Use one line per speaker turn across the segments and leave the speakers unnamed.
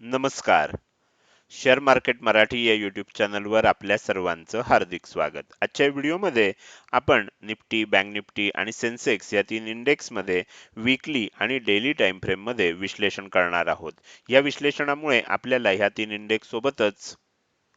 नमस्कार. Share market Marathi या YouTube चॅनलवर आपल्या सर्वांचं हार्दिक स्वागत. आजच्या व्हिडिओमध्ये आपण निफ्टी बँक निफ्टी आणि सेन्सेक्स या तीन इंडेक्समध्ये विकली आणि डेली टाईम फ्रेममध्ये विश्लेषण करणार आहोत. या विश्लेषणामुळे आपल्याला ह्या तीन इंडेक्स सोबतच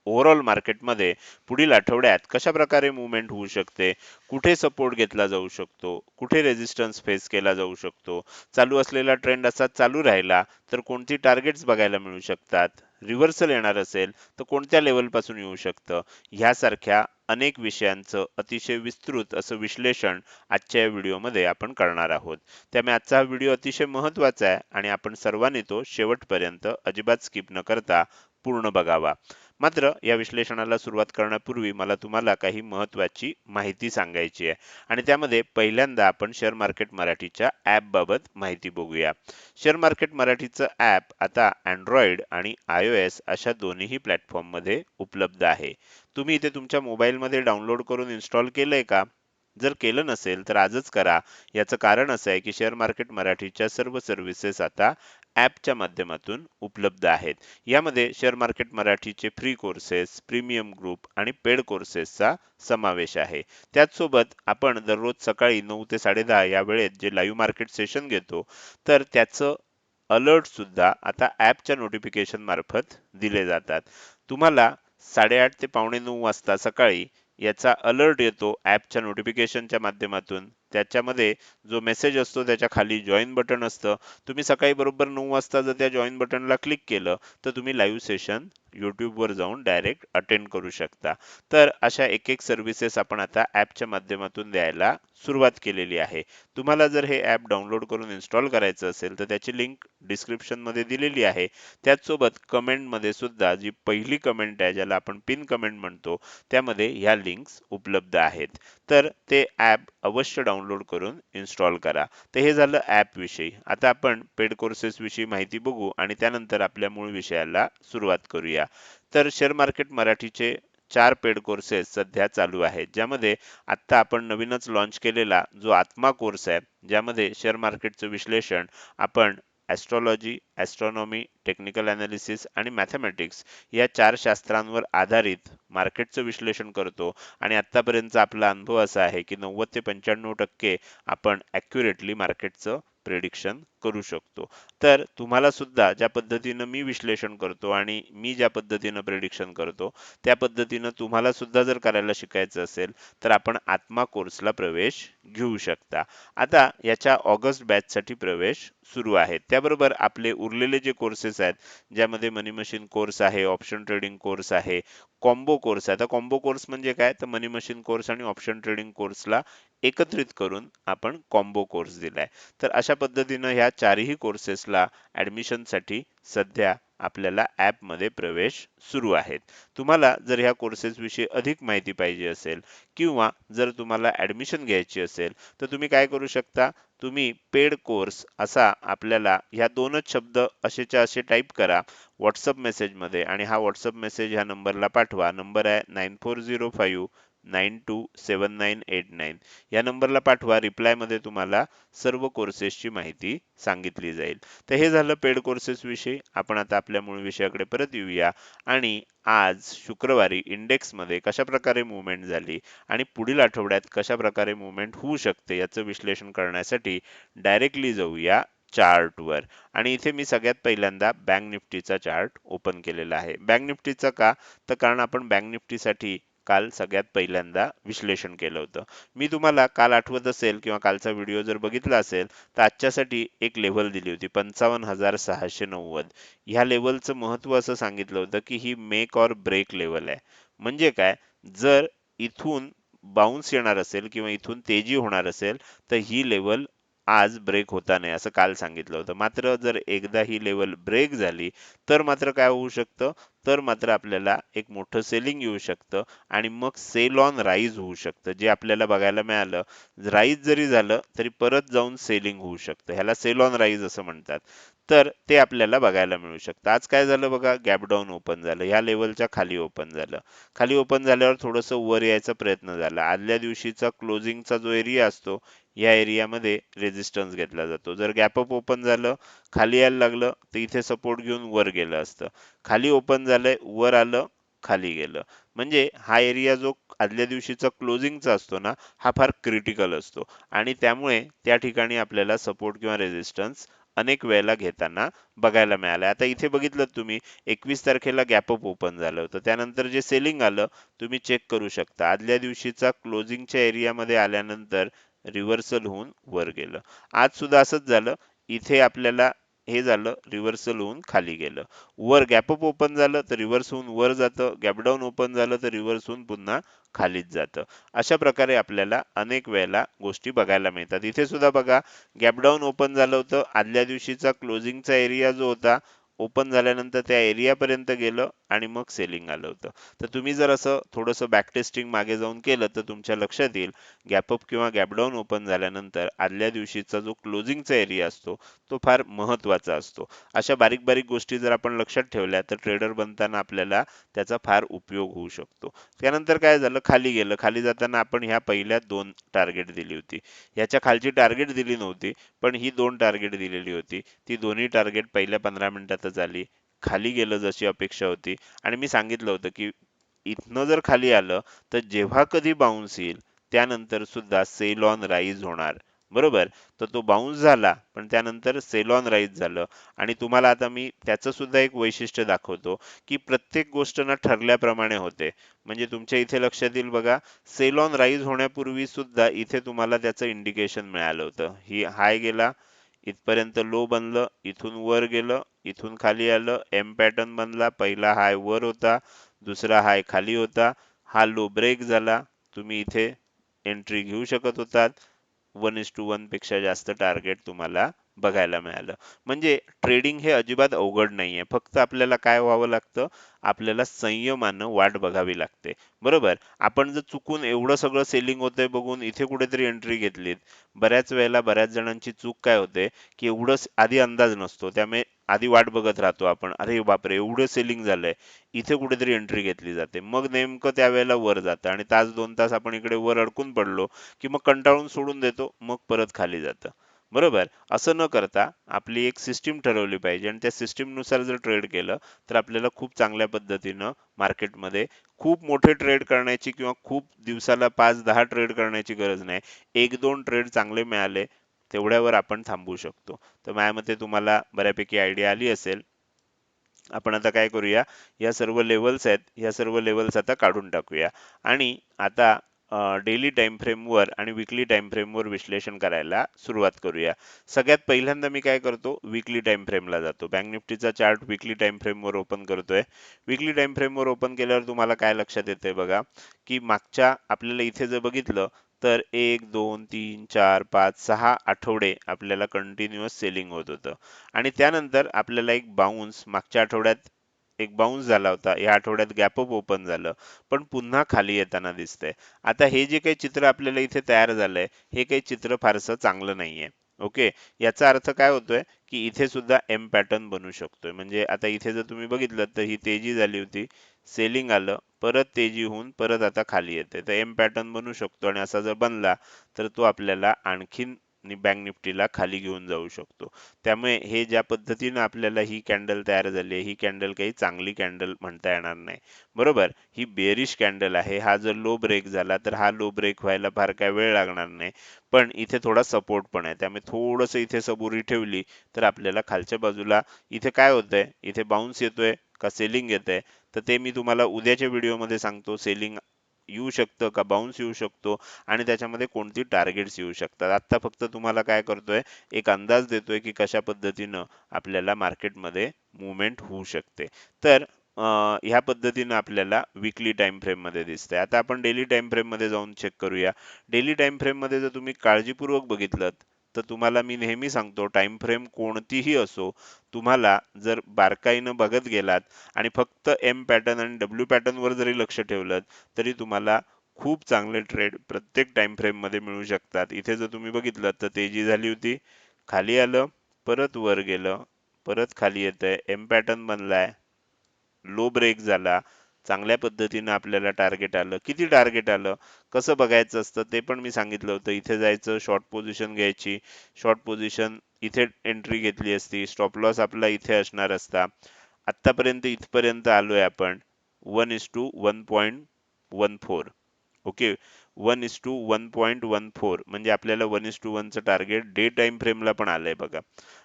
ओव्हरऑल मार्केटमध्ये पुढील आठवड्यात कशा प्रकारे मुवमेंट होऊ शकते कुठे सपोर्ट घेतला जाऊ शकतो कुठे रेजिस्टन्स फेस केला जाऊ शकतो चालू असलेला ट्रेंड असा चालू राहिला तर कोणती टार्गेट्स बघायला मिळू शकतात रिव्हर्सल येणार असेल तर कोणत्या लेवलपासून येऊ शकतं ह्यासारख्या अनेक विषयांचं अतिशय विस्तृत असं विश्लेषण आजच्या या व्हिडिओमध्ये आपण करणार आहोत. त्यामुळे आजचा हा व्हिडिओ अतिशय महत्त्वाचा आहे आणि आपण सर्वांनी तो शेवटपर्यंत अजिबात स्किप न करता पूर्ण बघावा. मात्र या विश्लेषणाला सुरुवात करण्यापूर्वी मला तुम्हाला काही महत्वाची माहिती सांगायची आहे. आणि त्यामध्ये पहिल्यांदा आपण शेअर मार्केट मराठीच्या ॲपबाबत माहिती बघूया. शेअर मार्केट मराठीचं ॲप आता अँड्रॉइड आणि आय ओ एस अशा दोन्हीही प्लॅटफॉर्ममध्ये उपलब्ध आहे. तुम्ही इथे तुमच्या मोबाईलमध्ये डाउनलोड करून इन्स्टॉल केलंय का? जर केलं नसेल तर आजच करा. याचं कारण असं आहे की शेअर मार्केट मराठीच्या सर्व सर्व्हिसेस आता ॲपच्या माध्यमातून उपलब्ध आहेत. यामध्ये शेअर मार्केट मराठीचे फ्री कोर्सेस प्रीमियम ग्रुप आणि पेड कोर्सेसचा समावेश आहे. त्याचसोबत आपण दररोज सकाळी नऊ ते साडेदहा या वेळेत जे लाईव्ह मार्केट सेशन घेतो तर त्याचं अलर्ट सुद्धा आता ॲपच्या नोटिफिकेशन मार्फत दिले जातात. तुम्हाला साडेआठ ते पावणे नऊ वाजता सकाळी याचा अलर्ट येतो ॲपच्या नोटिफिकेशनच्या माध्यमातून. त्याच्यामध्ये जो मेसेज असतो त्याच्याखाली जॉईन बटन असतं. तुम्ही सकाळी बरोबर नऊ वाजता जर त्या जॉईन बटनला क्लिक केलं तर तुम्ही लाईव्ह सेशन यूट्यूबवर जाऊन डायरेक्ट अटेंड करू शकता. तर अशा एक एक सर्व्हिसेस आपण आता ॲपच्या माध्यमातून द्यायला सुरुवात केलेली आहे. तुम्हाला जर हे ॲप डाउनलोड करून इन्स्टॉल करायचं असेल तर त्याची लिंक डिस्क्रिप्शनमध्ये दिलेली आहे. त्याचसोबत कमेंटमध्ये सुद्धा जी पहिली कमेंट आहे ज्याला आपण पिन कमेंट म्हणतो त्यामध्ये ह्या लिंक्स उपलब्ध आहेत. तर ते ॲप अवश्य डाउनलोड करून इन्स्टॉल करा. तर हे झालं ॲपविषयी आता आपण पेड कोर्सेस विषयी माहिती बघू आणि त्यानंतर आपल्या मूळ विषयाला सुरुवात करूया. तर शेअर मार्केट मराठीचे चार पेड कोर्सेस सध्या चालू आहेत. ज्यामध्ये आत्ता आपण नवीनच लॉन्च केलेला जो आत्मा कोर्स आहे ज्यामध्ये शेअर मार्केटचं विश्लेषण आपण ॲस्ट्रॉलॉजी ॲस्ट्रॉनॉमी टेक्निकल ॲनालिसिस आणि मॅथमॅटिक्स या चार शास्त्रांवर आधारित मार्केटचं विश्लेषण करतो. आणि आत्तापर्यंतचा आपला अनुभव असा आहे की नव्वद ते पंच्याण्णव टक्के आपण ॲक्युरेटली मार्केटचं प्रिडिक्शन करू शकतो. तर तुम्हाला सुद्धा ज्या पद्धतीनं मी विश्लेषण करतो आणि मी ज्या पद्धतीनं प्रेडिक्शन करतो त्या पद्धतीनं तुम्हाला सुद्धा जर करायला शिकायचं असेल तर आपण आत्मा कोर्सला प्रवेश घेऊ शकता. आता याच्या ऑगस्ट बॅचसाठी प्रवेश सुरू आहेत त्याबरोबर आपले उरलेले जे कोर्सेस आहेत ज्यामध्ये मनी मशीन कोर्स आहे ऑप्शन ट्रेडिंग कोर्स आहे कॉम्बो कोर्स आहे. आता कॉम्बो कोर्स म्हणजे काय? तर मनी मशीन कोर्स आणि ऑप्शन ट्रेडिंग कोर्सला एकत्रित करून आपण कॉम्बो कोर्स दिलाय. तर अशा पद्धतीनं ह्या चारही कोर्सेसला ऍडमिशनसाठी सध्या आपल्याला ॲपमध्ये प्रवेश सुरू आहेत. तुम्हाला जर ह्या कोर्सेस विषयी अधिक माहिती पाहिजे असेल किंवा जर तुम्हाला ऍडमिशन घ्यायची असेल तर तुम्ही काय करू शकता? तुम्ही पेड कोर्स असा आपल्याला ह्या दोनच शब्द असेच्या असे टाईप करा. व्हॉट्सअप मेसेजमध्ये आणि हा व्हॉट्सअप मेसेज ह्या नंबरला पाठवा. नंबर आहे nine four zero five nine two seven nine eight nine या नंबरला पाठवा रिप्लायमध्ये तुम्हाला सर्व कोर्सेसची माहिती सांगितली जाईल तर हे झालं पेड कोर्सेसविषयी आपण आता आपल्या मूळ विषयाकडे परत येऊया आणि आज शुक्रवारी इंडेक्समध्ये कशाप्रकारे मुवमेंट झाली आणि पुढील आठवड्यात कशा प्रकारे मुवमेंट होऊ शकते याचं विश्लेषण करण्यासाठी डायरेक्टली जाऊया चार्टवर आणि इथे मी सगळ्यात पहिल्यांदा बँक निफ्टीचा चार्ट ओपन केलेला आहे बँक निफ्टीचा का तर कारण आपण बँक निफ्टीसाठी काल सगळ्यात पहिल्यांदा विश्लेषण केलं होतं. मी तुम्हाला काल आठवत असेल किंवा कालचा व्हिडिओ जर बघितला असेल तर आजच्यासाठी एक लेवल दिली होती पंचावन्न हजार सहाशे नव्वद. ह्या लेवलचं महत्त्व असं सांगितलं होतं की ही मेक ऑर ब्रेक लेवल आहे. म्हणजे काय? जर इथून बाउन्स येणार असेल किंवा इथून तेजी होणार असेल तर ही लेवल आज ब्रेक होता नाही असं काल सांगितलं होतं. मात्र जर एकदा ही लेवल ब्रेक झाली तर मात्र काय होऊ शकतं? तर मात्र आपल्याला एक मोठं सेलिंग येऊ शकतं आणि मग सेल ऑन राईज होऊ शकतं. जे आपल्याला बघायला मिळालं राईज जरी झालं तरी परत जाऊन सेलिंग होऊ शकतं. ह्याला सेल ऑन राईज असं म्हणतात. तर ते आपल्याला बघायला मिळू शकतं. आज काय झालं बघा गॅपडाऊन ओपन झालं. ह्या लेवलच्या खाली ओपन झालं. खाली ओपन झाल्यावर थोडंसं वर यायचा प्रयत्न झाला. आदल्या दिवशीचा क्लोजिंगचा जो एरिया असतो या एरियामध्ये रेजिस्टन्स घेतला जातो. जर गॅपअप ओपन झालं खाली यायला लागलं तर इथे सपोर्ट घेऊन वर गेलं असतं. खाली ओपन झालंय वर आलं खाली गेलं. म्हणजे हा एरिया जो आदल्या दिवशीचा क्लोजिंगचा असतो ना हा फार क्रिटिकल असतो. आणि त्यामुळे त्या ठिकाणी आपल्याला सपोर्ट किंवा रेजिस्टन्स अनेक वेळेला घेताना बघायला मिळालं. आता इथे बघितलं तुम्ही एकवीस तारखेला गॅपअप ओपन झालं होतं. त्यानंतर जे सेलिंग आलं तुम्ही चेक करू शकता. आदल्या दिवशीचा क्लोजिंगच्या एरियामध्ये आल्यानंतर रिव्हर्सल होऊन वर गेलं. आज सुद्धा असंच झालं. इथे आपल्याला हे झालं रिव्हर्सल होऊन खाली गेलं. वर गॅप अप ओपन झालं तर रिव्हर्स होऊन वर जातं. गॅपडाऊन ओपन झालं तर रिव्हर्स होऊन पुन्हा खालीच जातं. अशा प्रकारे आपल्याला अनेक वेळेला गोष्टी बघायला मिळतात. इथे सुद्धा बघा गॅप डाऊन ओपन झालं होतं. आदल्या दिवशीचा क्लोजिंगचा एरिया जो होता ओपन झाल्यानंतर त्या एरियापर्यंत गेलं. आणि मग सेलिंग आलं होतं. तर तुम्ही जर असं थोडंसं बॅक टेस्टिंग मागे जाऊन केलं तर तुमच्या लक्षात येईल गॅपअप किंवा गॅपडाऊन ओपन झाल्यानंतर आदल्या दिवशीचा जो क्लोजिंगचा एरिया असतो तो फार महत्त्वाचा असतो. अशा बारीक बारीक गोष्टी जर आपण लक्षात ठेवल्या तर ट्रेडर बनताना आपल्याला त्याचा फार उपयोग होऊ शकतो. त्यानंतर काय झालं? खाली गेलं. खाली जाताना आपण ह्या पहिल्या दोन टार्गेट दिली होती. ह्याच्या खालची टार्गेट दिली नव्हती पण ही दोन टार्गेट दिलेली होती. ती दोन्ही टार्गेट पहिल्या पंधरा मिनिटातच आली. खाली गेलं जशी अपेक्षा होती. आणि मी सांगितलं होतं की इथनं जर खाली आलं तर जेव्हा कधी बाउन्स येईल त्यानंतर सुद्धा सेल ऑन राईज होणार. बरोबर? तर तो बाउन्स झाला पण त्यानंतर सेल ऑन राईज झालं. आणि तुम्हाला आता मी त्याचं सुद्धा एक वैशिष्ट्य दाखवतो की प्रत्येक गोष्ट ना ठरल्याप्रमाणे होते. म्हणजे तुमच्या इथे लक्षात येईल बघा सेल ऑन राईज होण्यापूर्वी सुद्धा इथे तुम्हाला त्याचं इंडिकेशन मिळालं होतं. ही हाय गेला इथपर्यंत लो बनलं इथून वर गेलं इथून खाली आलं. एम पॅटर्न बनला. पहिला हाय वर होता. दुसरा हाय खाली होता. हा लो ब्रेक झाला. तुम्ही इथे एंट्री घेऊ शकत होतात. वन इस टू वनपेक्षा जास्त टार्गेट तुम्हाला बघायला मिळालं. म्हणजे ट्रेडिंग हे अजिबात अवघड नाहीये. फक्त आपल्याला काय व्हावं लागतं? आपल्याला संयमानं वाट बघावी लागते. बरोबर? आपण जर चुकून एवढं सगळं सेलिंग होतंय बघून इथे कुठेतरी एंट्री घेतलीत. बऱ्याच वेळेला बऱ्याच जणांची चूक काय होते? की एवढं आधी अंदाज नसतो. त्यामुळे आधी वाट बघत राहतो आपण. अरे बापरे एवढं सेलिंग झालंय. इथे कुठेतरी एंट्री घेतली जाते. मग नेमकं त्यावेळेला वर जातं आणि तास दोन तास आपण इकडे वर अडकून पडलो की मग कंटाळून सोडून देतो मग परत खाली जातं. बरोबर? असं न करता आपली एक सिस्टीम ठरवली पाहिजे आणि त्या सिस्टीमनुसार जर ट्रेड केलं तर आपल्याला खूप चांगल्या पद्धतीनं मार्केटमध्ये खूप मोठे ट्रेड करण्याची किंवा खूप दिवसाला पाच दहा ट्रेड करण्याची गरज नाही. एक दोन ट्रेड चांगले मिळाले तेवढ्यावर आपण थांबू शकतो. तर माझ्या मते तुम्हाला बऱ्यापैकी आयडिया आली असेल. आपण आता काय करूया? या सर्व लेवल्स आहेत. या सर्व लेवल्स आता काढून टाकूया. आणि आता डेली टाइम फ्रेमवर आणि विकली टाइम फ्रेमवर विश्लेषण करायला सुरुवात करूया. सगळ्यात पहिल्यांदा मी काय करतो? विकली टाइम फ्रेमला जातो. बँक निफ्टीचा चार्ट विकली टाइम फ्रेमवर ओपन करतोय. विकली टाइम फ्रेमवर ओपन केल्यावर तुम्हाला काय लक्षात येतंय बघा? की मागच्या आपल्याला इथे जर बघितलं तर एक दोन तीन चार पाच सहा आठवडे आपल्याला कंटिन्युअस सेलिंग होत होतं. आणि त्यानंतर आपल्याला एक बाउन्स मागच्या आठवड्यात एक बाउन्स झाला होता. या आठवड्यात गॅपअप ओपन झालं. पण पुन्हा खाली येताना दिसतंय. आता हे जे काही चित्र आपल्याला इथे तयार झालंय हे काही चित्र फारसं चांगलं नाहीये. ओके? याचा अर्थ काय होतोय की इथे सुद्धा एम पॅटर्न बनू शकतोय. म्हणजे आता इथे जर तुम्ही बघितलं तर ही तेजी झाली होती सेलिंग आलं परत तेजी होऊन परत आता खाली येते. तर एम पॅटर्न बनू शकतो आणि असा जर बनला तर तो आपल्याला आणखीन बँक निफ्टीला खाली घेऊन जाऊ शकतो. त्यामुळे हे ज्या पद्धतीने आपल्याला ही कॅन्डल तयार झाली आहे ही कॅन्डल काही चांगली कॅन्डल म्हणता येणार नाही. बरोबर? ही बेरिश कॅन्डल आहे. हा जर लो ब्रेक झाला तर हा लो ब्रेक व्हायला फार काय वेळ लागणार नाही. पण इथे थोडा सपोर्ट पण आहे. त्यामुळे थोडस इथे सबुरी ठेवली तर आपल्याला खालच्या बाजूला इथे काय होतंय? इथे बाउन्स येतोय का? सेलिंग येतंय. तर ते मी तुम्हाला उद्याच्या व्हिडिओमध्ये सांगतो. सेलिंग येऊ शकतं का? बाउन्स येऊ शकतो आणि त्याच्यामध्ये कोणती टार्गेट्स येऊ शकतात? आता फक्त तुम्हाला काय करतोय एक अंदाज देतोय की कशा पद्धतीनं आपल्याला मार्केटमध्ये मुवमेंट होऊ शकते. तर ह्या पद्धतीनं आपल्याला विकली टाइम फ्रेममध्ये दिसतंय. आता आपण डेली टाइम फ्रेममध्ये जाऊन चेक करूया. डेली टाइम फ्रेममध्ये जर तुम्ही काळजीपूर्वक बघितलं तर तुम्हाला मी नेहमी सांगतो टाइम फ्रेम कोणतीही असो तुम्हाला जर बारकाईनं बघत गेलात आणि फक्त एम पॅटर्न आणि डब्ल्यू पॅटर्न वर जरी लक्ष ठेवलं तरी तुम्हाला खूप चांगले ट्रेड प्रत्येक टाइम फ्रेममध्ये मिळू शकतात. इथे जर तुम्ही बघितलं तर तेजी झाली होती खाली आलं परत वर गेलं परत खाली येतंय एम पॅटर्न बनलाय लो ब्रेक झाला चांगल्या पद्धतीनं आपल्याला टार्गेट आलं. किती टार्गेट आलं? कसं बघायचं असतं ते पण मी सांगितलं होतं. इथे जायचं शॉर्ट पोझिशन घ्यायची. शॉर्ट पोझिशन इथे एंट्री घेतली असती. स्टॉप लॉस आपला इथे असणार असता. आतापर्यंत इथपर्यंत आलोय आपण. One is two one point one four okay one is two one point one four म्हणजे आपल्याला वन इज टू वनचं टार्गेट डे टाईम फ्रेमला पण आलंय बघा.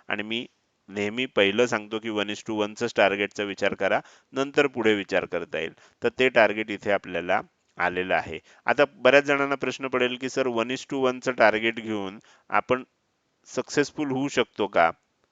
आणि मी नेहमी पहिलं सांगतो की वन इज टू वनचंच टार्गेटचा विचार करा नंतर पुढे विचार करता येईल. तर ते टार्गेट इथे आपल्याला आलेलं आहे. आता बऱ्याच जणांना प्रश्न पडेल की सर वन इज टू वनचं टार्गेट घेऊन आपण सक्सेसफुल होऊ शकतो का?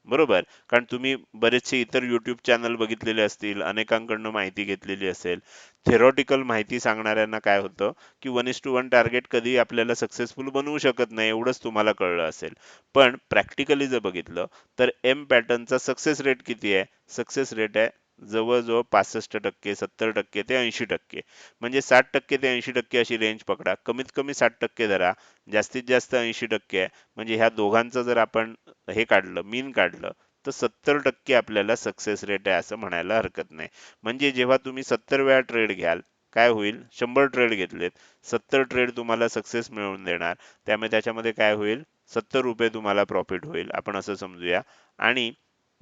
बरोबर. कारण तुम्ही बरेचसे इतर यूट्यूब चॅनल बघितलेले असतील अनेकांकडनं माहिती घेतलेली असेल. थेरॉटिकल माहिती सांगणाऱ्यांना काय होतं की one is two one target कधी आपल्याला सक्सेसफुल बनवू शकत नाही एवढंच तुम्हाला कळलं असेल. पण प्रॅक्टिकली जर बघितलं तर एम पॅटर्नचा सक्सेस रेट किती आहे? सक्सेस रेट आहे जवळजवळ पासष्ट टक्के सत्तर टक्के ते ऐंशी टक्के. म्हणजे साठ टक्के ते ऐंशी टक्के अशी रेंज पकडा. कमीत कमी साठ टक्के धरा. जास्तीत जास्त ऐंशी टक्के आहे. म्हणजे ह्या दोघांचं जर आपण हे काढलं मीन काढलं तर सत्तर टक्के आपल्याला सक्सेस रेट आहे असं म्हणायला हरकत नाही. म्हणजे जेव्हा तुम्ही सत्तर वेळा ट्रेड घ्याल काय होईल? शंभर ट्रेड घेतलेत. सत्तर ट्रेड तुम्हाला सक्सेस मिळवून देणार. त्यामुळे त्याच्यामध्ये काय होईल? सत्तर रुपये तुम्हाला प्रॉफिट होईल. आपण असं समजूया. आणि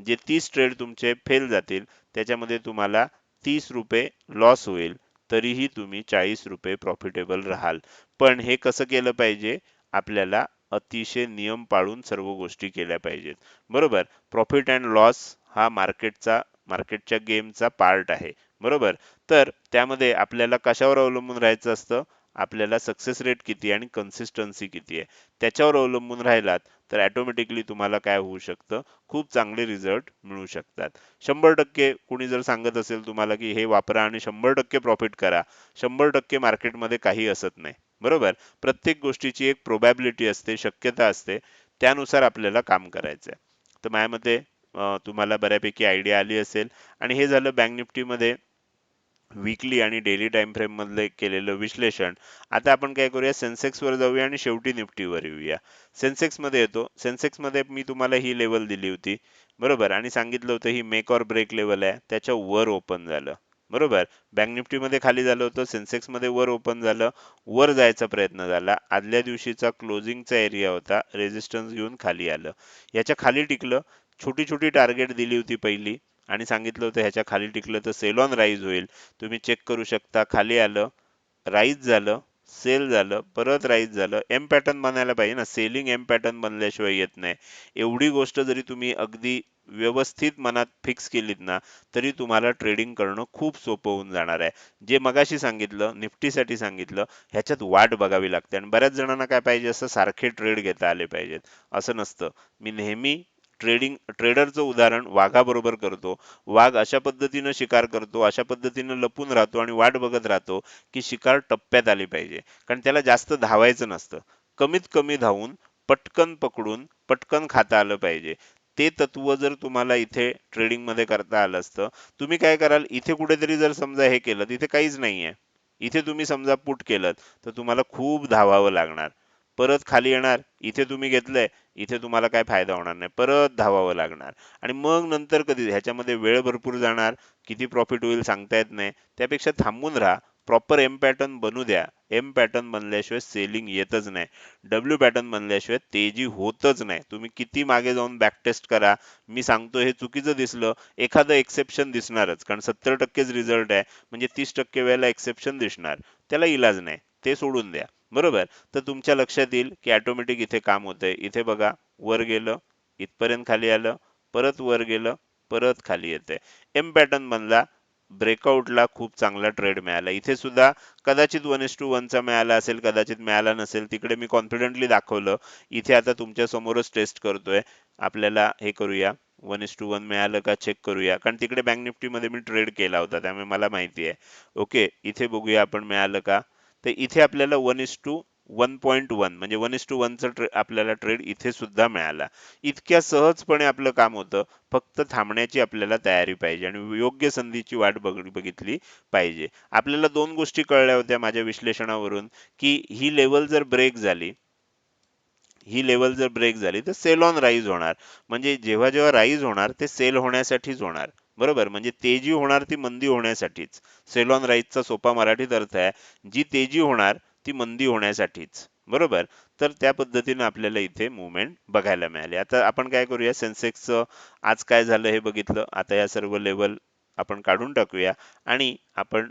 जे तीस ट्रेड तुमचे फेल जातील त्याच्यामध्ये तुम्हाला तीस रुपये लॉस होईल. तरीही तुम्ही चाळीस रुपये प्रॉफिटेबल राहाल. पण हे कसं केलं पाहिजे? आपल्याला अतिशय नियम पाळून सर्व गोष्टी केल्या पाहिजेत. बरोबर? प्रॉफिट अँड लॉस हा मार्केटचा मार्केटच्या गेमचा पार्ट आहे. बरोबर? तर त्यामध्ये आपल्याला कशावर अवलंबून राहायचं असतं? आपल्याला सक्सेस रेट किती आणि कन्सिस्टन्सी किती आहे? त्याच्यावर अवलंबून राहिलात तर ॲटोमॅटिकली तुम्हाला काय होऊ शकतं? खूप चांगले रिझल्ट मिळू शकतात. शंभर टक्के कुणी जर सांगत असेल तुम्हाला की हे वापरा आणि शंभर टक्के प्रॉफिट करा शंभर टक्के मार्केटमध्ये काही असत नाही. बरोबर? प्रत्येक गोष्टीची एक प्रोबॅबिलिटी असते शक्यता असते त्यानुसार आपल्याला काम करायचं आहे तर माझ्या मते तुम्हाला बऱ्यापैकी आयडिया आली असेल. आणि हे झालं बँक निफ्टीमध्ये विकली आणि डेली टाइम फ्रेम मधले केलेलं विश्लेषण. आता आपण काय करूया? सेन्सेक्स वर जाऊया आणि शेवटी निफ्टीवर येऊया. सेन्सेक्समध्ये येतो. सेन्सेक्समध्ये मी तुम्हाला ही लेवल दिली होती. बरोबर? आणि सांगितलं होतं ही मेक ऑर ब्रेक लेवल आहे. त्याच्या वर ओपन झालं. बरोबर? बँक निफ्टी मध्ये खाली झालं होतं. सेन्सेक्समध्ये वर ओपन झालं. वर जायचा प्रयत्न झाला. आदल्या दिवशीचा क्लोजिंगचा एरिया होता. रेजिस्टन्स घेऊन खाली आलं. याच्या खाली टिकलं. छोटी छोटी टार्गेट दिली होती पहिली. आणि सांगितलं होतं ह्याच्या खाली टिकलं तर सेल ऑन राईज होईल. तुम्ही चेक करू शकता खाली आलं राईज झालं सेल झालं परत राईज झालं. एम पॅटर्न बनायला पाहिजे ना सेलिंग एम पॅटर्न बनल्याशिवाय येत नाही. एवढी गोष्ट जरी तुम्ही अगदी व्यवस्थित मनात फिक्स केलीत ना तरी तुम्हाला ट्रेडिंग करणं खूप सोपं होऊन जाणार आहे. जे मगाशी सांगितलं निफ्टीसाठी सांगितलं ह्याच्यात वाट बघावी लागते. आणि बऱ्याच जणांना काय पाहिजे असं सारखे ट्रेड घेता आले पाहिजेत. असं नसतं. मी नेहमी ट्रेडिंग ट्रेडरचं उदाहरण वाघाबरोबर करतो. वाघ अशा पद्धतीनं शिकार करतो अशा पद्धतीनं लपून राहतो आणि वाट बघत राहतो की शिकार टप्प्यात आली पाहिजे. कारण त्याला जास्त धावायचं नसतं. कमीत कमी धावून पटकन पकडून पटकन खाता आलं पाहिजे. ते तत्व जर तुम्हाला इथे ट्रेडिंगमध्ये करता आलं असतं तुम्ही काय कराल? इथे कुठेतरी जर समजा हे केलं इथे काहीच नाहीये. इथे तुम्ही समजा पुट केलं तर तुम्हाला खूप धावावं लागणार. परत खाली येणार इथे तुम्ही घेतलंय इथे तुम्हाला काय फायदा होणार नाही परत धावावं लागणार. आणि मग नंतर कधी ह्याच्यामध्ये वेळ भरपूर जाणार किती प्रॉफिट होईल सांगता येत नाही. त्यापेक्षा थांबून राहा प्रॉपर एम पॅटर्न बनू द्या. एम पॅटर्न बनल्याशिवाय सेलिंग येतच नाही. डब्ल्यू पॅटर्न बनल्याशिवाय तेजी होतच नाही. तुम्ही किती मागे जाऊन बॅक टेस्ट करा. मी सांगतो हे चुकीचं दिसलं एखादं एक्सेप्शन दिसणारच. कारण सत्तर टक्केच रिझल्ट आहे. म्हणजे तीस टक्के वेळेला एक्सेप्शन दिसणार. त्याला इलाज नाही. ते सोडून द्या. बरोबर. तर तुमच्या लक्षात येईल की ऑटोमॅटिक इथे काम होतंय. इथे बघा वर गेलं इथपर्यंत खाली आलं परत वर गेलं परत खाली येते एम पॅटर्न बनला ब्रेकआउटला खूप चांगला ट्रेड मिळाला. इथे सुद्धा कदाचित वन एस टू वनचा मिळाला असेल कदाचित मिळाला नसेल तिकडे मी कॉन्फिडेंटली दाखवलं. इथे आता तुमच्या समोरच टेस्ट करतोय. आपल्याला हे करूया. वन एस टू वन मिळालं का चेक करूया. कारण तिकडे बँक निफ्टीमध्ये मी ट्रेड केला होता त्यामुळे मला माहिती आहे. ओके इथे बघूया आपण मिळालं का? तर इथे आपल्याला one is two one point one म्हणजे वन इस टू वनचा ट्रे आपल्याला ट्रेड इथे सुद्धा मिळाला. इतक्या सहजपणे आपलं काम होतं फक्त थांबण्याची आपल्याला तयारी पाहिजे आणि योग्य संधीची वाट बघ बघितली पाहिजे. आपल्याला दोन गोष्टी कळल्या होत्या माझ्या विश्लेषणावरून की ही लेवल जर ब्रेक झाली ही लेवल जर ब्रेक झाली तर सेल ऑन राईज होणार. म्हणजे जेव्हा जेव्हा राईज होणार ते सेल होण्यासाठीच होणार. बरोबर? म्हणजे तेजी होणार ती मंदी होण्यासाठीच. सेलॉन राईजचा सोपा मराठीत अर्थ आहे जी तेजी होणार ती मंदी होण्यासाठीच. बरोबर? तर त्या पद्धतीने आपल्याला इथे मुवमेंट बघायला मिळाली. आता आपण काय करूया? सेन्सेक्सचं आज काय झालं हे बघितलं. आता या सर्व लेवल आपण काढून टाकूया. आणि आपण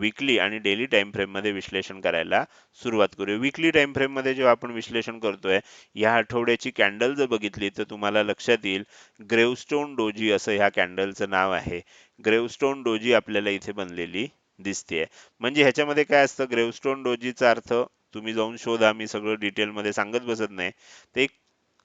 विकली आणि डेली टाइम फ्रेममध्ये विश्लेषण करायला सुरुवात करूया. विकली टाइम फ्रेममध्ये जेव्हा आपण विश्लेषण करतोय या आठवड्याची कॅन्डल जर बघितली तर तुम्हाला लक्षात येईल ग्रेवस्टोन डोजी असं ह्या कॅन्डलचं नाव आहे. ग्रेवस्टोन डोजी आपल्याला इथे बनलेली दिसते म्हणजे ह्याच्यामध्ये काय असतं? ग्रेवस्टोन डोजीचा अर्थ तुम्ही जाऊन शोधा मी सगळं डिटेलमध्ये सांगत बसत नाही. ते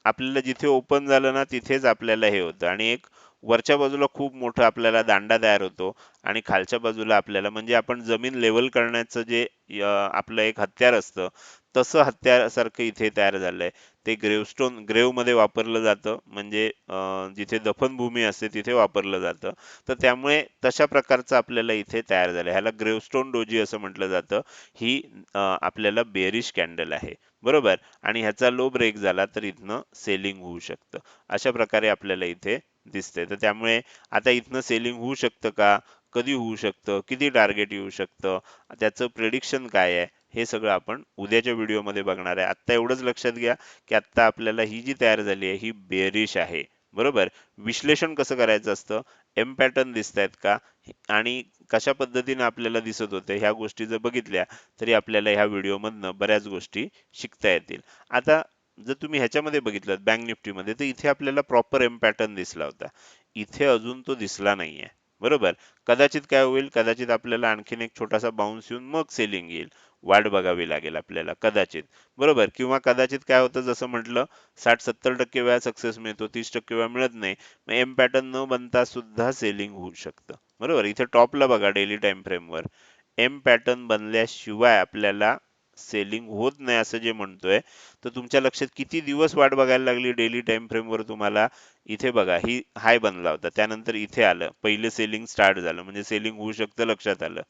आपल्याला जिथे ओपन झालं ना तिथेच आपल्याला हे होतं. आणि एक वरच्या बाजूला खूप मोठं आपल्याला दांडा तयार होतो आणि खालच्या बाजूला आपल्याला म्हणजे आपण जमीन लेवल करण्याचं जे आपलं एक हत्यार असतं तसं हत्यारासारखं इथे तयार झालंय. ते ग्रेवस्टोन ग्रेवमध्ये वापरलं जातं म्हणजे जिथे दफनभूमी असते तिथे वापरलं जातं. तर त्यामुळे तशा प्रकारचं आपल्याला इथे तयार झालं ह्याला ग्रेवस्टोन डोजी असं म्हटलं जातं. ही आपल्याला बेरिश कॅन्डल आहे. बरोबर? आणि ह्याचा लो ब्रेक झाला तर इथनं सेलिंग होऊ शकतं. अशा प्रकारे आपल्याला इथे दिसते तर त्यामुळे आता इथनं सेलिंग होऊ शकतं का? कधी होऊ शकतं? किती टार्गेट येऊ शकतं? त्याचं प्रेडिक्शन काय आहे? हे सगळं आपण उद्याच्या व्हिडिओमध्ये बघणार आहे. आत्ता एवढंच लक्षात घ्या की आत्ता आपल्याला ही जी तयार झाली आहे ही बेरिश आहे. बरोबर? विश्लेषण कसं करायचं असतं? एम पॅटर्न दिसत आहेत का? आणि कशा पद्धतीने आपल्याला दिसत होते? ह्या गोष्टी जर बघितल्या तरी आपल्याला ह्या व्हिडिओमधनं बऱ्याच गोष्टी शिकता येतील. आता जर तुम्ही ह्याच्यामध्ये बघितलं बँक निफ्टीमध्ये तर इथे आपल्याला प्रॉपर एम पॅटर्न दिसला होता. इथे अजून तो दिसला नाहीये. बरोबर? कदाचित काय होईल? कदाचित आपल्याला आणखीन एक छोटासा बाउन्स येऊन मग सेलिंग येईल. वाट बघावी लागेल आपल्याला कदाचित. बरोबर? किंवा कदाचित काय होतं? जसं म्हटलं साठ सत्तर टक्के वेळा सक्सेस मिळतो तीस टक्के वेळा मिळत नाही. मग एम पॅटर्न न बनता सुद्धा सेलिंग होऊ शकतं. बरोबर? इथे टॉपला बघा डेली टाइम फ्रेमवर एम पॅटर्न बनल्याशिवाय आपल्याला सेलिंग होत नाही असं जे म्हणतोय तर तुमच्या लक्षात किती दिवस वाट बघायला लागली डेली टाइम फ्रेमवर तुम्हाला? इथे बघा ही हाय बनला होता त्यानंतर इथे आलं पहिले सेलिंग स्टार्ट झालं म्हणजे सेलिंग होऊ शकतं लक्षात आलं.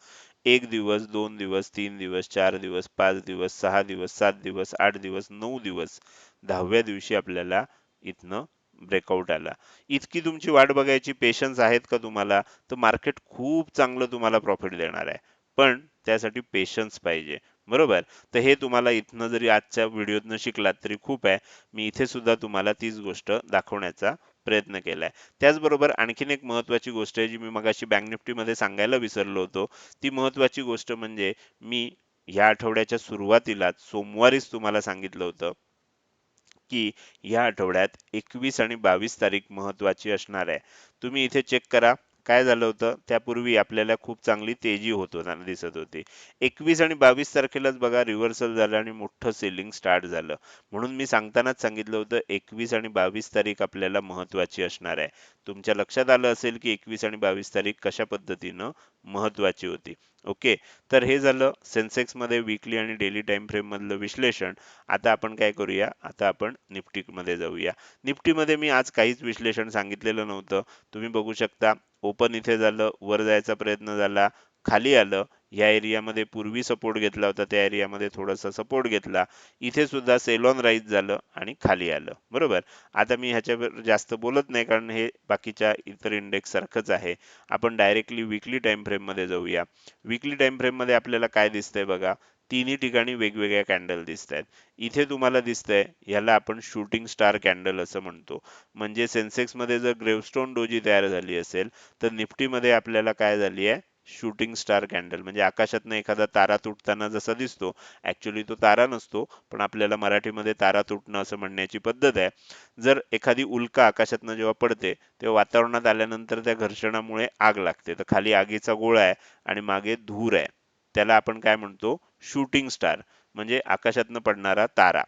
एक दिवस दोन दिवस तीन दिवस चार दिवस पाच दिवस सहा दिवस सात दिवस आठ दिवस नऊ दिवस दहाव्या दिवशी आपल्याला इथनं ब्रेकआउट आला. इतकी तुमची वाट बघायची पेशन्स आहेत का तुम्हाला? तर मार्केट खूप चांगलं तुम्हाला प्रॉफिट देणार आहे. पण त्यासाठी पेशन्स पाहिजे. बरोबर? तर हे तुम्हाला इथनं जरी आजच्या व्हिडिओतनं शिकलात तरी खूप आहे. मी इथे सुद्धा तुम्हाला तीच गोष्ट दाखवण्याचा प्रयत्न केलाय. त्याचबरोबर आणखीन एक महत्वाची गोष्ट आहे जी मी मगाशी बँक निफ्टीमध्ये सांगायला विसरलो होतो. ती महत्वाची गोष्ट म्हणजे मी ह्या आठवड्याच्या सुरुवातीला सोमवारीच तुम्हाला सांगितलं होतं की ह्या आठवड्यात एकवीस आणि बावीस तारीख महत्वाची असणार आहे. तुम्ही इथे चेक करा. काय झालं होतं? त्यापूर्वी आपल्याला खूप चांगली तेजी होत होताना दिसत होती. एकवीस आणि बावीस तारखेलाच बघा रिव्हर्सल झालं आणि मोठं सेलिंग स्टार्ट झालं. म्हणून मी सांगतानाच सांगितलं होतं एकवीस आणि बावीस तारीख आपल्याला महत्वाची असणार आहे. तुमच्या लक्षात आलं असेल की एकवीस आणि बावीस तारीख कशा पद्धतीनं महत्वाची होती. ओके? तर हे झालं सेन्सेक्समध्ये विकली आणि डेली टाइम फ्रेम मधलं विश्लेषण. आता आपण काय करूया? आता आपण निफ्टी मध्ये जाऊया. निफ्टीमध्ये मी आज काहीच विश्लेषण सांगितलेलं नव्हतं. तुम्ही बघू शकता ओपन इथे झालं वर जायचा प्रयत्न झाला खाली आलं. या एरियामध्ये पूर्वी सपोर्ट घेतला होता त्या एरियामध्ये थोडासा सपोर्ट घेतला. इथे सुद्धा सेलॉन राईज झालं आणि खाली आलं. बरोबर? आता मी ह्याच्यावर जास्त बोलत नाही कारण हे बाकीच्या इतर इंडेक्स सारखंच आहे. आपण डायरेक्टली विकली टाइम फ्रेममध्ये जाऊया. विकली टाइम फ्रेममध्ये आपल्याला काय दिसतंय बघा? तिन्ही ठिकाणी वेगवेगळ्या कॅन्डल दिसत आहेत इथे तुम्हाला दिसतंय ह्याला आपण शूटिंग स्टार कॅन्डल असं म्हणतो. म्हणजे सेन्सेक्समध्ये जर ग्रेवस्टोन डोजी तयार झाली असेल तर निफ्टी मध्ये आपल्याला काय झाली आहे? शूटिंग स्टार कॅन्डल म्हणजे आकाशातनं एखादा तारा तुटताना जसा दिसतो ऍक्च्युली तो तारा नसतो पण आपल्याला मराठीमध्ये तारा तुटणं असं म्हणण्याची पद्धत आहे. जर एखादी उल्का आकाशातनं जेव्हा पडते तेव्हा वातावरणात आल्यानंतर त्या घर्षणामुळे आग लागते. तर खाली आगीचा गोळा आहे आणि मागे धूर आहे. त्याला आपण काय म्हणतो? शूटिंग स्टार म्हणजे आकाशातनं पडणारा तारा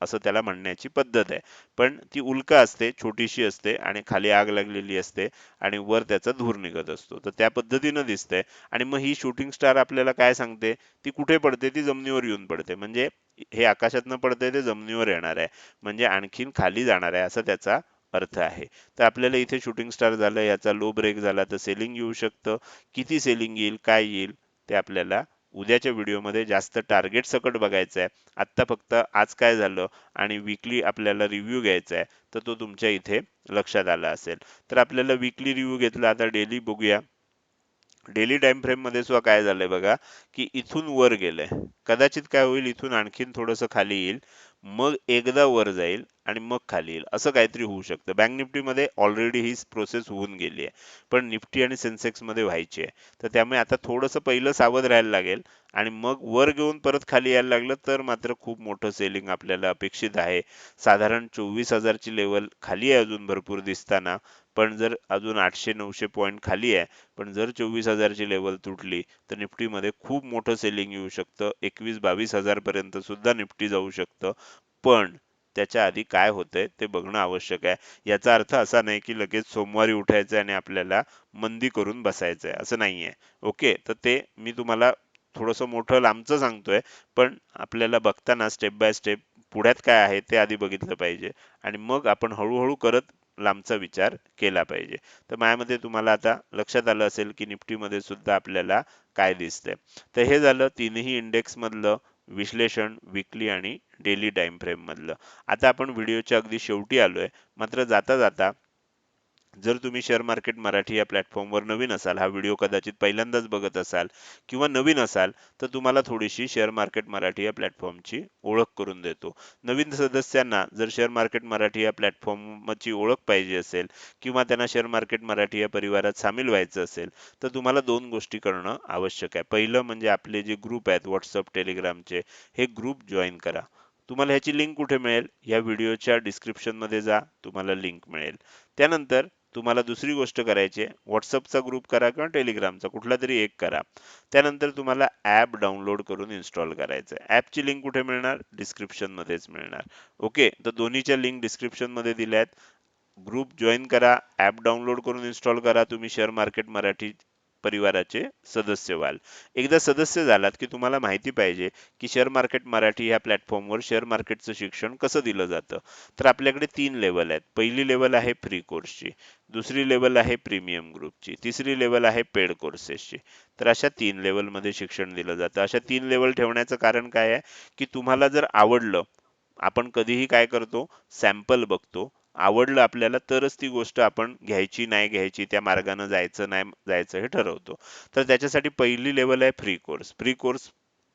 असं त्याला म्हणण्याची पद्धत आहे. पण ती उल्का असते छोटीशी असते आणि खाली आग लागलेली असते आणि वर त्याचा धूर निघत असतो. तर त्या पद्धतीनं दिसते आणि मग ही शूटिंग स्टार आपल्याला काय सांगते? ती कुठे पडते? ती जमिनीवर येऊन पडते. म्हणजे हे आकाशातनं पडते ते जमिनीवर येणार आहे. म्हणजे आणखीन खाली जाणार आहे असा त्याचा अर्थ आहे. तर आपल्याला इथे शूटिंग स्टार झालं याचा लो ब्रेक झाला तर सेलिंग येऊ शकतं. किती सेलिंग येईल? काय येईल? ते आपल्याला उद्याच्या व्हिडिओमध्ये जास्त टार्गेट सकट बघायचं आहे आत्ता फक्त आज काय झालं आणि विकली आपल्याला रिव्ह्यू घ्यायचा आहे तर तो तुमच्या इथे लक्षात आला असेल. तर आपल्याला विकली रिव्ह्यू घेतला आता डेली बघूया. डेली टाइम फ्रेममध्ये सुद्धा काय झालंय बघा की इथून वर गेलंय. कदाचित काय होईल इथून आणखीन थोडंसं खाली येईल. मग एकदा वर जाईल आणि मग खाली येईल. असं काहीतरी होऊ शकतं. बँक निफ्टीमध्ये ऑलरेडी ही प्रोसेस होऊन गेली आहे. पण निफ्टी आणि सेन्सेक्समध्ये व्हायची आहे. तर त्यामुळे आता थोडंसं पहिलं सावध राहायला लागेल. आणि मग वर घेऊन परत खाली यायला लागलं तर मात्र खूप मोठं सेलिंग आपल्याला अपेक्षित आहे. साधारण चोवीस हजारची लेवल खाली आहे अजून भरपूर दिसताना. पण जर अजून आठशे नऊशे पॉईंट खाली आहे पण जर चोवीस हजारची लेवल तुटली तर निफ्टीमध्ये खूप मोठं सेलिंग येऊ शकतं. एकवीस बावीस हजार पर्यंत सुद्धा निफ्टी जाऊ शकतं. पण त्याच्या आधी काय होतंय ते बघणं आवश्यक आहे. याचा अर्थ असा नाही की लगेच सोमवारी उठायचं आणि आपल्याला मंदी करून बसायचं आहे असं नाहीये. ओके? तर ते मी तुम्हाला थोडंसं मोठं लांबचं सांगतोय पण आपल्याला बघताना स्टेप बाय स्टेप पुढ्यात काय आहे ते आधी बघितलं पाहिजे आणि मग आपण हळूहळू करत लांबचा विचार केला पाहिजे. तर माझ्यामध्ये तुम्हाला आता लक्षात आलं असेल की निफ्टीमध्ये सुद्धा आपल्याला काय दिसतंय. तर हे झालं तीनही इंडेक्समधलं विश्लेषण विकली आणि डेली टाइम फ्रेममधलं आता आपण व्हिडिओच्या अगदी शेवटी आलोय. मात्र जाता जाता जर तुम्ही शेअर मार्केट मराठी या प्लॅटफॉर्मवर नवीन असाल हा व्हिडिओ कदाचित पहिल्यांदाच बघत असाल किंवा नवीन असाल तर तुम्हाला थोडीशी शेअर मार्केट मराठी या प्लॅटफॉर्मची ओळख करून देतो. नवीन सदस्यांना जर शेअर मार्केट मराठी या प्लॅटफॉर्मची ओळख पाहिजे असेल किंवा त्यांना शेअर मार्केट मराठी या परिवारात सामील व्हायचं असेल तर तुम्हाला दोन गोष्टी करणं आवश्यक आहे. पहिलं म्हणजे आपले जे ग्रुप आहेत व्हॉट्सअप टेलिग्रामचे हे ग्रुप जॉईन करा. तुम्हाला ह्याची लिंक कुठे मिळेल? या व्हिडिओच्या डिस्क्रिप्शनमध्ये जा तुम्हाला लिंक मिळेल. त्यानंतर तुम्हाला दुसरी गोष्ट करायची आहे. व्हॉट्सअपचा ग्रुप करा किंवा टेलिग्रामचा कुठला तरी एक करा. त्यानंतर तुम्हाला ॲप डाउनलोड करून इन्स्टॉल करायचं आहे. ॲपची लिंक कुठे मिळणार? डिस्क्रिप्शन मध्येच मिळणार. ओके तर दोन्हीच्या लिंक डिस्क्रिप्शनमध्ये दिल्या आहेत. ग्रुप जॉईन करा ॲप डाउनलोड करून इन्स्टॉल करा. तुम्ही शेअर मार्केट मराठी परिवाराचे सदस्य व्हाल. एकदा सदस्य झालात की तुम्हाला माहिती पाहिजे की शेअर मार्केट मराठी ह्या प्लॅटफॉर्मवर शेअर मार्केटचं शिक्षण कसं दिलं जातं? तर आपल्याकडे तीन लेवल आहेत. पहिली लेवल आहे फ्री कोर्सची दुसरी लेवल आहे प्रीमियम ग्रुपची तिसरी लेवल आहे पेड कोर्सेसची तर अशा तीन लेवलमध्ये शिक्षण दिलं जातं. अशा तीन लेवल ठेवण्याचं कारण काय आहे? की तुम्हाला जर आवडलं आपण कधीही काय करतो? सॅम्पल बघतो. आवडलं आपल्याला तरच ती गोष्ट आपण घ्यायची नाही घ्यायची त्या मार्गाने जायचं नाही जायचं हे ठरवतो. तर त्याच्यासाठी पहिली लेवल आहे फ्री कोर्स फ्री कोर्स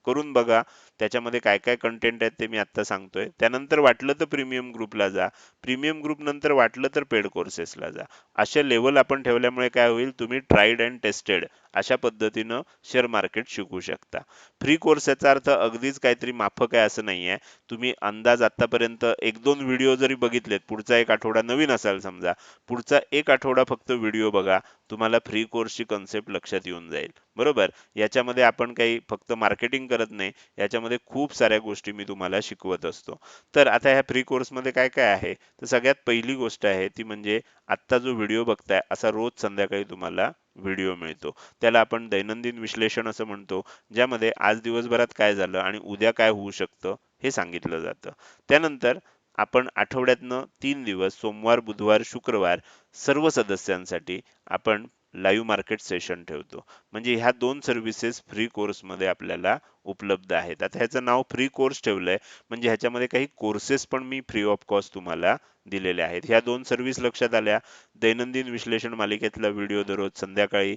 करून बघा त्याच्यामध्ये काय काय कंटेंट आहेत ते मी आत्ता सांगतोय. त्यानंतर वाटलं तर प्रीमियम ग्रुपला जा. प्रीमियम ग्रुप नंतर वाटलं तर पेड कोर्सेसला जा. अशा लेवल आपण ठेवल्यामुळे काय होईल? तुम्ही ट्राईड अँड टेस्टेड अशा पद्धतीनं शेअर मार्केट शिकू शकता. फ्री कोर्स याचा अर्थ अगदीच काहीतरी माफक आहे असं नाही आहे तुम्ही अंदाज आतापर्यंत एक दोन व्हिडिओ जरी बघितलेत पुढचा एक आठवडा नवीन असाल समजा पुढचा एक आठवडा फक्त व्हिडिओ बघा तुम्हाला फ्री कोर्सची कन्सेप्ट लक्षात येऊन जाईल. बरोबर? याच्यामध्ये आपण काही फक्त मार्केटिंग करत नाही. याच्यामध्ये खूप साऱ्या गोष्टी मी तुम्हाला शिकवत असतो. तर आता ह्या फ्री कोर्समध्ये काय काय आहे? तर सगळ्यात पहिली गोष्ट आहे ती म्हणजे आत्ता जो व्हिडिओ बघताय असा रोज संध्याकाळी तुम्हाला व्हिडिओ मिळतो. त्याला आपण दैनंदिन विश्लेषण असं म्हणतो ज्यामध्ये आज दिवसभरात काय झालं आणि उद्या काय होऊ शकतं हे सांगितलं जातं. त्यानंतर आपण आठवड्यातनं तीन दिवस सोमवार बुधवार शुक्रवार सर्व सदस्यांसाठी आपण लाईव्ह मार्केट सेशन ठेवतो. म्हणजे ह्या दोन सर्व्हिसेस फ्री कोर्समध्ये आपल्याला उपलब्ध आहेत. आता ह्याचं नाव फ्री कोर्स ठेवलंय. म्हणजे ह्याच्यामध्ये काही कोर्सेस पण मी फ्री ऑफ कॉस्ट तुम्हाला दिलेले आहेत. ह्या दोन सर्व्हिस लक्षात आल्या. दैनंदिन विश्लेषण मालिकेतला व्हिडिओ दररोज संध्याकाळी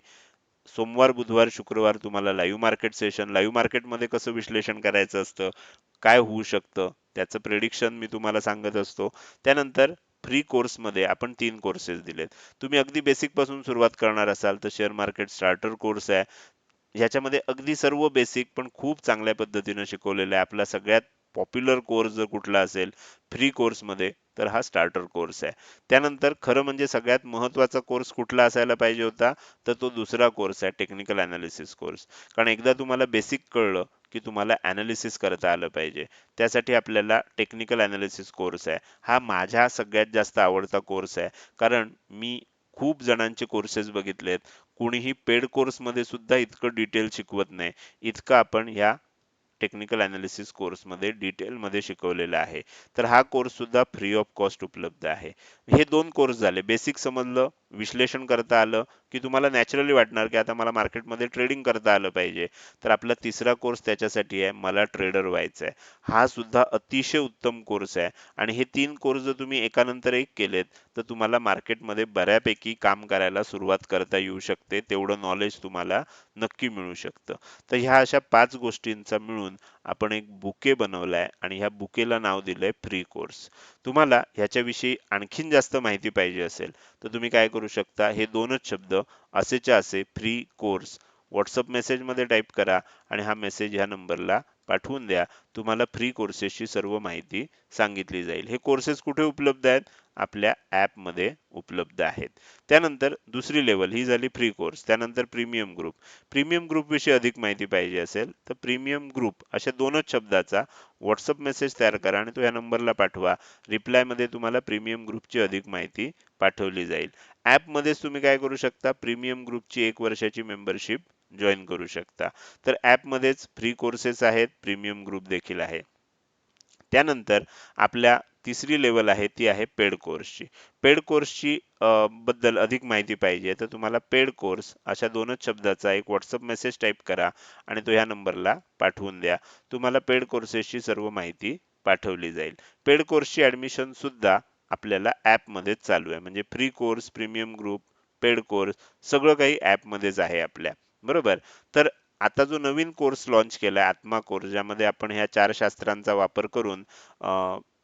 सोमवार बुधवार शुक्रवार तुम्हाला लाईव्ह मार्केट सेशन लाईव्ह मार्केटमध्ये कसं विश्लेषण करायचं असतं काय होऊ शकतं त्याचं प्रेडिक्शन मी तुम्हाला सांगत असतो. त्यानंतर फ्री कोर्समध्ये आपण तीन कोर्सेस दिलेत. तुम्ही अगदी बेसिकपासून सुरुवात करणार असाल तर शेअर मार्केट स्टार्टर कोर्स आहे. ह्याच्यामध्ये अगदी सर्व बेसिक पण खूप चांगल्या पद्धतीने शिकवलेलं आहे. आपला सगळ्यात पॉप्युलर कोर्स जर कुठला असेल फ्री कोर्समध्ये तर हा स्टार्टर कोर्स आहे. त्यानंतर खरं म्हणजे सगळ्यात महत्त्वाचा कोर्स कुठला असायला पाहिजे होता? तर तो दुसरा कोर्स आहे टेक्निकल अनालिसिस कोर्स कारण एकदा तुम्हाला बेसिक कळलं की तुम्हाला ॲनालिसिस करता आलं पाहिजे. त्यासाठी आपल्याला टेक्निकल ॲनालिसिस कोर्स आहे. हा माझ्या सगळ्यात जास्त आवडता कोर्स आहे. कारण मी खूप जणांचे कोर्सेस बघितलेत. कुणीही पेड कोर्समध्ये सुद्धा इतकं डिटेल शिकवत नाही. इतकं आपण ह्या टेक्निकल अनालिसिस कोर्समध्ये डिटेलमध्ये शिकवलेला आहे. तर हा कोर्स सुद्धा फ्री ऑफ कॉस्ट उपलब्ध आहे. हे दोन कोर्स झाले. बेसिक समजलं विश्लेषण करता आलं की तुम्हाला नॅचरली वाटणार की आता मला मार्केटमध्ये ट्रेडिंग करता आलं पाहिजे. तर आपला तिसरा कोर्स त्याच्यासाठी आहे मला ट्रेडर व्हायचा आहे. हा सुद्धा अतिशय उत्तम कोर्स आहे. आणि हे तीन कोर्स जर तुम्ही एकानंतर एक केलेत तर तुम्हाला मार्केटमध्ये बऱ्यापैकी काम करायला सुरुवात करता येऊ शकते. तेवढं नॉलेज तुम्हाला नक्की मिळू शकतं. तर ह्या अशा पाच गोष्टींचा मिळून आपण एक बुके बनवलाय आणि ह्या बुकेला नाव दिलंय फ्री कोर्स. तुम्हाला ह्याच्याविषयी आणखीन जास्त माहिती पाहिजे असेल तर तुम्ही काय करू शकता हे दोनच शब्द असेच्या असे फ्री कोर्स. व्हॉट्सअप मेसेजमध्ये टाईप करा आणि हा मेसेज ह्या नंबरला पाठवून द्या. तुम्हाला फ्री कोर्सेसची सर्व माहिती सांगितली जाईल. हे कोर्सेस कुठे उपलब्ध आहेत? आपल्या ॲपमध्ये उपलब्ध आहेत. त्यानंतर दुसरी लेवल ही झाली फ्री कोर्स त्यानंतर प्रीमियम ग्रुप प्रीमियम ग्रुपविषयी अधिक माहिती पाहिजे असेल तर प्रीमियम ग्रुप अशा दोनच शब्दाचा व्हॉट्सअप मेसेज तयार करा आणि तो या नंबरला पाठवा. रिप्लायमध्ये तुम्हाला प्रीमियम ग्रुपची अधिक माहिती पाठवली जाईल. ॲपमध्येच तुम्ही काय करू शकता? प्रीमियम ग्रुपची एक वर्षाची मेंबरशिप जॉईन करू शकता. तर ॲपमध्येच फ्री कोर्सेस आहेत प्रीमियम ग्रुप देखील आहे. त्यानंतर आपल्या तिसरी लेवल आहे ती आहे पेड कोर्सची पेड कोर्सची बद्दल अधिक माहिती पाहिजे तर तुम्हाला पेड कोर्स अशा दोनच शब्दाचा एक व्हॉट्सअप मेसेज टाईप करा आणि तो ह्या नंबरला पाठवून द्या. तुम्हाला पेड कोर्सेसची सर्व माहिती पाठवली जाईल. पेड कोर्सची ऍडमिशन सुद्धा आपल्याला ॲपमध्येच चालू आहे. म्हणजे free course premium group paid course सगळं काही ॲपमध्येच आहे आपल्या. बरोबर? तर आता जो नवीन कोर्स लॉन्च केलाय आत्मा कोर्स ज्यामध्ये आपण ह्या चार शास्त्रांचा वापर करून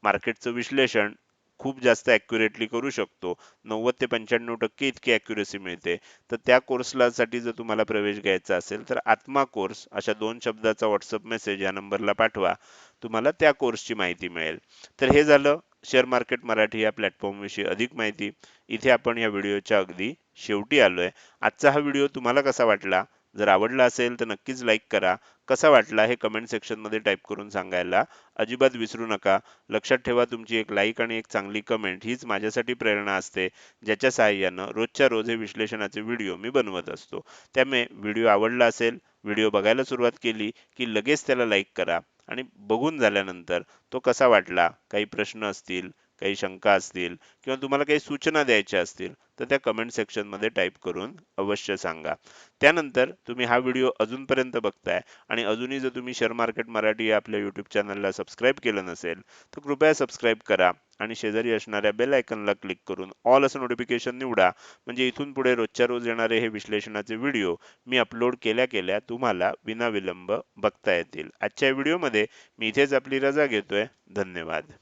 मार्केटचं विश्लेषण खूप जास्त ॲक्युरेटली करू शकतो. नव्वद ते पंच्याण्णव टक्के इतकी ॲक्युरेसी मिळते. तर त्या कोर्सला साठी जर तुम्हाला प्रवेश घ्यायचा असेल तर आत्मा कोर्स अशा दोन शब्दाचा व्हॉट्सअप मेसेज या नंबरला पाठवा. तुम्हाला त्या कोर्सची माहिती मिळेल. तर हे झालं शेअर मार्केट मराठी या प्लॅटफॉर्मविषयी अधिक माहिती. इथे आपण या व्हिडिओच्या अगदी शेवटी आलोय. आजचा हा व्हिडिओ तुम्हाला कसा वाटला? जर आवडला असेल तर नक्कीच लाईक करा. कसा वाटला हे कमेंट सेक्शनमध्ये टाईप करून सांगायला. अजिबात विसरू नका. लक्षात ठेवा तुमची एक लाईक आणि एक चांगली कमेंट हीच माझ्यासाठी प्रेरणा असते. ज्याच्या सहाय्यानं रोजच्या रोज हे विश्लेषणाचे व्हिडिओ मी बनवत असतो. त्यामुळे व्हिडिओ आवडला असेल व्हिडिओ बघायला सुरुवात केली की लगेच त्याला लाईक करा. आणि बघून झाल्यानंतर तो कसा वाटला? काही प्रश्न असतील काही शंका असतील किंवा तुम्हाला काही सूचना द्यायच्या असतील तर त्या कमेंट सेक्शनमध्ये टाईप करून अवश्य सांगा. त्यानंतर तुम्ही हा व्हिडिओ अजूनपर्यंत बघताय आणि अजूनही जर तुम्ही शेअर मार्केट मराठी या आपल्या यूट्यूब चॅनलला सबस्क्राईब केलं नसेल तर कृपया सबस्क्राईब करा आणि शेजारी असणाऱ्या बेल आयकनला क्लिक करून ऑल असं नोटिफिकेशन निवडा. म्हणजे इथून पुढे रोजच्या रोज येणारे हे विश्लेषणाचे व्हिडिओ मी अपलोड केल्या केल्या तुम्हाला विनाविलंब बघता येतील. आजच्या व्हिडिओमध्ये मी इथेच आपली रजा घेतोय. धन्यवाद.